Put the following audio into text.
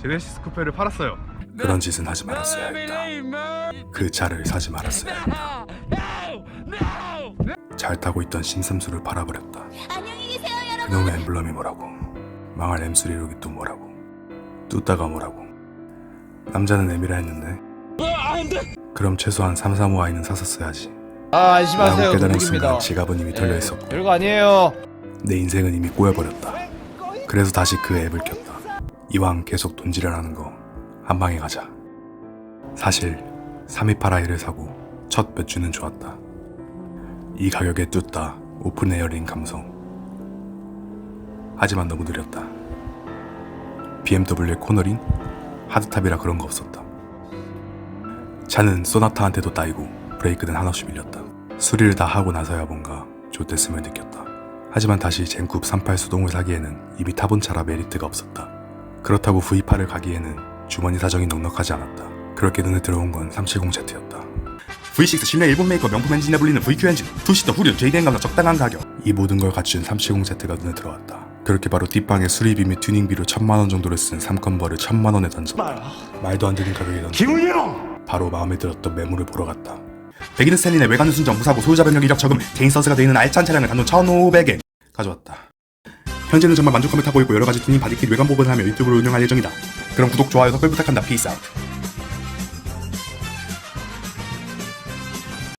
제네시스 쿠페를 팔았어요. 그런 짓은 하지 말았어야 했다. 그 차를 사지 말았어야 했다. 잘 타고 있던 신삼수를 팔아버렸다. 안녕히 계세요, 여러분. 그놈의 엠블럼이 뭐라고? 망할 M3록이 또 뭐라고? 뚜따가 뭐라고? 남자는 M이라 했는데. 그럼 최소한 335I는 샀었어야지. 아 라고 안심하세요 깨달은 도둑입니다. 순간 지갑은 이미 털려있었고. 별거 아니에요. 내 인생은 이미 꼬여버렸다. 그래서 다시 그 앱을 켰다 이왕 계속 돈지랄하는 거 한방에 가자. 사실 328I를 사고 첫 몇 주는 좋았다. 이 가격에 뚜따 오픈 에어링 감성. 하지만 너무 느렸다. BMW 코너링 하드탑이라 그런 거 없었다. 차는 소나타한테도 따이고 브레이크는 한없이 밀렸다. 수리를 다 하고 나서야 뭔가 좋댔음을 느꼈다. 하지만 다시 젠쿱 38 수동을 사기에는 이미 타본 차라 메리트가 없었다. 그렇다고 V8을 가기에는 주머니 사정이 넉넉하지 않았다. 그렇게 눈에 들어온 건 370Z였다. V6 실내 일본 메이커 명품 엔진에 불리는 VQ 엔진, 투시터 후륜, JDM 감사 적당한 가격. 이 모든 걸 갖춘 370Z가 눈에 들어왔다. 그렇게 바로 뒷방에 수리비 및 튜닝비로 천만 원 정도를 쓴 3컨버를 천만 원에 던졌다. 말도 안 되는 가격에 던졌다. 김은영! 바로 마음에 들었던 매물을 보러 갔다. 백인 스탠린의 외관은 순정 무사고 소유자 변경 이력 저금 개인 서스가 되어 있는 알찬 차량을 단돈 1,500에 가져왔다. 현재는 정말 만족감을 타고 있고 여러 가지 튜닝 바디킷 외관 보관을 하며 유튜브를 운영할 예정이다. 그럼 구독 좋아요 댓글 부탁한다. 피스 아웃.